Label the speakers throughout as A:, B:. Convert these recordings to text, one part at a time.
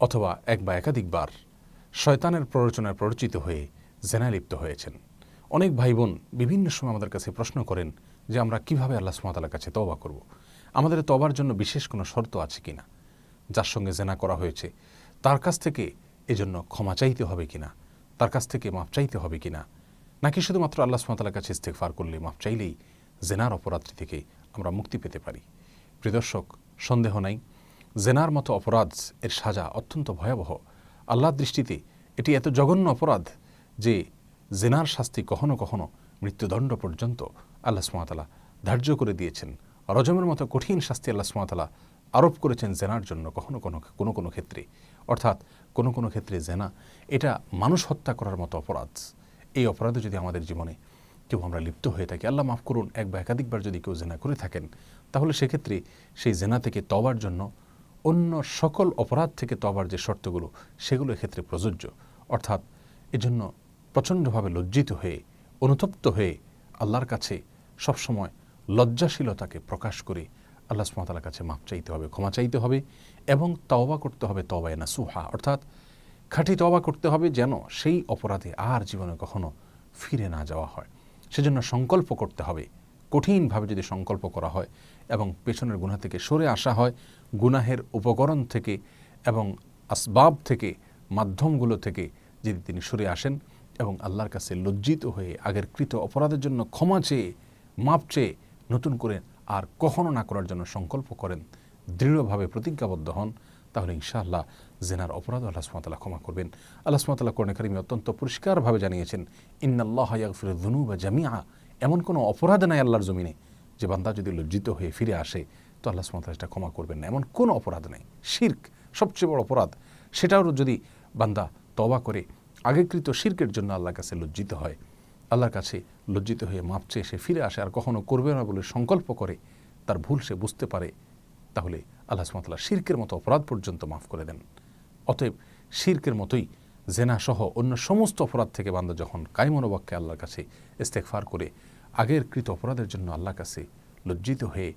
A: অথবা এক বা একাধিকবার শয়তানের প্ররোচনায় প্ররোচিত হয়ে জেনায় লিপ্ত হয়েছেন। অনেক ভাই বোন বিভিন্ন সময় আমাদের কাছে প্রশ্ন করেন যে আমরা কীভাবে আল্লাহ সুমাতালার কাছে তবা করব। আমাদের তবার জন্য বিশেষ কোনো শর্ত আছে কিনা? যার সঙ্গে জেনা করা হয়েছে। তার কাছ থেকে এজন্য ক্ষমা চাইতে হবে কিনা? তার কাছ থেকে মাপ চাইতে হবে কিনা? নাকি শুধুমাত্র আল্লাহ সুমাতালার কাছে ইস্তেকফার করলে মাপ চাইলেই জেনার অপরাধটি থেকে আমরা মুক্তি পেতে পারি? প্রিদর্শক সন্দেহ নাই। জেনার মতো অপরাধ এর সাজা অত্যন্ত ভয়াবহ। আল্লাহর দৃষ্টিতে এটি এত জঘন্য অপরাধ যে জেনার শাস্তি কখনো কখনো মৃত্যুদণ্ড পর্যন্ত আল্লাহ সুমাতালা ধার্য করে দিয়েছেন। রজমের মতো কঠিন শাস্তি আল্লাহ সুমাতালা আরোপ করেছেন জেনার জন্য কখনো কোনো কোনো কোনো ক্ষেত্রে। অর্থাৎ কোনো কোনো ক্ষেত্রে জেনা এটা মানুষ হত্যা করার মতো অপরাধ। এই অপরাধে যদি আমাদের জীবনে কেউ আমরা লিপ্ত হয়ে থাকি, আল্লাহ মাফ করুন, এক বা একাধিকবার যদি কেউ জেনা করে থাকেন, তাহলে সেক্ষেত্রে সেই জেনা থেকে তবার জন্য অন্য সকল অপরাধ থেকে তবার যে শর্তগুলো, সেগুলো ক্ষেত্রে প্রযোজ্য। অর্থাৎ এজন্য প্রচণ্ডভাবে লজ্জিত হয়ে, অনুতপ্ত হয়ে আল্লাহর কাছে সবসময় লজ্জাশীলতাকে প্রকাশ করে আল্লাহ সুমাতালার কাছে মাপ চাইতে হবে, ক্ষমা চাইতে হবে এবং তওবা করতে হবে তবায় না সুহা অর্থাৎ খাঁটি তওবা করতে হবে যেন সেই অপরাধে আর জীবনে কখনো ফিরে না যাওয়া হয়। সেজন্য সংকল্প করতে হবে কঠিনভাবে যদি সংকল্প করা হয় এবং পেছনের গুণা থেকে সরে আসা হয়, গুনাহের উপকরণ থেকে এবং আসবাব থেকে, মাধ্যমগুলো থেকে যদি তিনি সরে আসেন এবং আল্লাহর কাছে লজ্জিত হয়ে আগের কৃত অপরাধের জন্য ক্ষমা চেয়ে, মাপ চেয়ে নতুন করে আর কখনো না করার জন্য সংকল্প করেন, দৃঢ়ভাবে প্রতিজ্ঞাবদ্ধ হন, তাহলে ইনশাআল্লাহ জেনার অপরাধ আল্লাহ সুমাতাল্লাহ ক্ষমা করবেন। আল্লাহ সুমাতাল্লাহ কোরআন কারিমে অত্যন্ত পরিষ্কারভাবে জানিয়েছেন, ইন্নাল্লাহ ইয়াগফির ধুনু বা জামিয়া এমন কোনো অপরাধ নাই আল্লাহর জমিনে যে বান্দা যদি লজ্জিত হয়ে ফিরে আসে, তো আল্লাহ সুমাতাল্লাহ এটা ক্ষমা করবেন না। এমন কোনো অপরাধ নেই। শির্ক সবচেয়ে বড় অপরাধ, সেটাও যদি বান্দা তবা করে, আগেকৃত শির্কের জন্য আল্লাহর কাছে লজ্জিত হয়, আল্লাহর কাছে লজ্জিত হয়ে মাপ চেয়ে সে ফিরে আসে আর কখনও করবে না বলে সংকল্প করে, তার ভুল সে বুঝতে পারে, তাহলে আল্লাহ সুমাতাল্লাহ শির্কের মতো অপরাধ পর্যন্ত মাফ করে দেন। অতএব শির্কের মতোই জেনা সহ অন্য সমস্ত অপরাধ থেকে বান্দা যখন কায়মনোবাক্যে আল্লাহর কাছে ইস্তেকফার করে, আগের কৃত অপরাধের জন্য আল্লাহর কাছে লজ্জিত হয়ে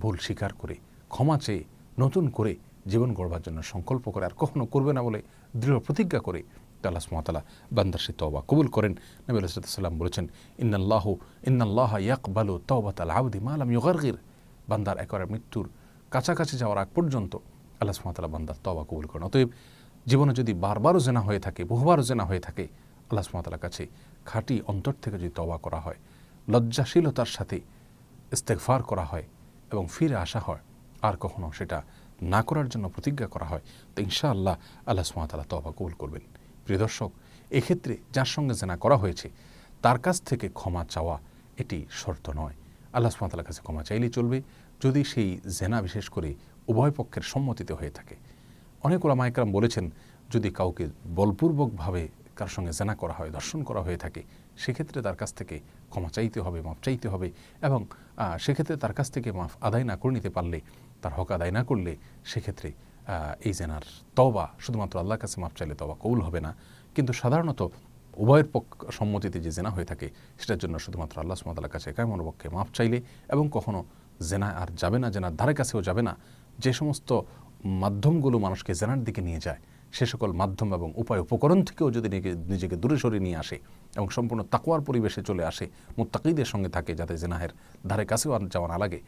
A: ভুল স্বীকার করে, ক্ষমা চেয়ে নতুন করে জীবন গড়বার জন্য সংকল্প করে আর কখনো করবে না বলে দৃঢ় প্রতিজ্ঞা করে আল্লাহ সুমাতালা বান্দার সে তওবা কবুল করেন। নবী আলাইসাল্লাম বলেছেন, ইন্নাল্লাহ ইন্নাল্লাহ ইয়াকবালু তওবাত আল আউদি মালাম ইউগারগির। বান্দার একবার মৃত্যুর কাছাকাছি যাওয়ার আগ পর্যন্ত আল্লাহ সুমাতালা বান্দার তওবা কবুল করেন। অতএব জীবনে যদি বারবারও জেনা হয়ে থাকে, বহুবারও জেনা হয়ে থাকে, আল্লাহ সুমাতালার কাছে খাঁটি অন্তর থেকে যদি তওবা করা হয়, লজ্জাশীলতার সাথে ইস্তেকফার করা হয় এবং ফিরে আসা হয়, আর কখনো সেটা না করার জন্য প্রতিজ্ঞা করা হয়, তো ইনশাআল্লাহ আল্লাহ সুমাতালা তওবা কবুল করবেন। প্রিয় দর্শক, এক্ষেত্রে যার সঙ্গে জেনা করা হয়েছে, তার কাছ থেকে ক্ষমা চাওয়া এটি শর্ত নয়। আল্লাহ সুমাতালার কাছে ক্ষমা চাইলেই চলবে। যদি সেই জেনা বিশেষ করে উভয় পক্ষের সম্মতিতে হয়ে থাকে অনেক ওলামাইকরাম বলেছেন, যদি কাউকে বলপূর্বকভাবে কার সঙ্গে জেনা করা হয় দর্শন করা হয়ে থাকে, সেক্ষেত্রে তার কাছ থেকে ক্ষমা চাইতে হবে, মাফ চাইতে হবে এবং সেক্ষেত্রে তার কাছ থেকে মাফ আদায় না করে নিতে পারলে, তার হক আদায় না করলে সেক্ষেত্রে এই জেনার তবা শুধুমাত্র আল্লাহর কাছে মাপ চাইলে তবা কৌল হবে না। কিন্তু সাধারণত উভয়ের পক্ষ সম্মতিতে যে জেনা হয়ে থাকে, সেটার জন্য শুধুমাত্র আল্লাহ সুমাতার কাছে একাই মনোপক্ষে মাপ চাইলে এবং কখনও জেনা আর যাবে না, জেনার ধারে কাছেও যাবে না। যে সমস্ত মাধ্যমগুলো মানুষকে জেনার দিকে নিয়ে যায়। সে সকল মাধ্যম এবং উপায় উপকরণ থেকেও যদি নিজেকে দূরে সরিয়ে নিয়ে আসে এবং সম্পূর্ণ তাকোয়ার পরিবেশে চলে আসে, মোত্তাকিদের সঙ্গে থাকে যাতে জেনাহের ধারে কাছেও যাওয়া না লাগে,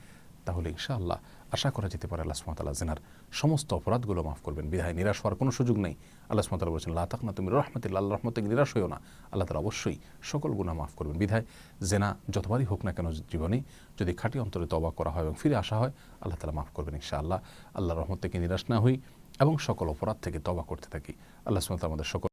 A: তাহলে ইনশাআল্লাহ আশা করা যেতে পারে আল্লাহ সুমাতাল্লাহ জেনার সমস্ত অপরাধগুলো মাফ করবেন। বিধায় নিরাশ হওয়ার কোনো সুযোগ নেই। আল্লাহ সুমাতাল্লাহ বলেছেন, লা তাকনা তুমি রহমতুল্লাহ আল্লাহ রহমত নিরাশ হয়েও না। আল্লাহ তালা অবশ্যই সকল গুণা মাফ করবেন। বিধায় জেনা যতবারই হোক না কেন জীবনে যদি খাঁটি অন্তরে তবা করা হয় এবং ফিরে আসা হয়, আল্লাহ তালা মাফ করবেন ইনশাআল্লাহ। আল্লাহ রহমত থেকে নিরাশ না হই এবং সকল অপরাধ থেকে তবা করতে থাকি। আল্লাহ সুমাত আমাদের সকল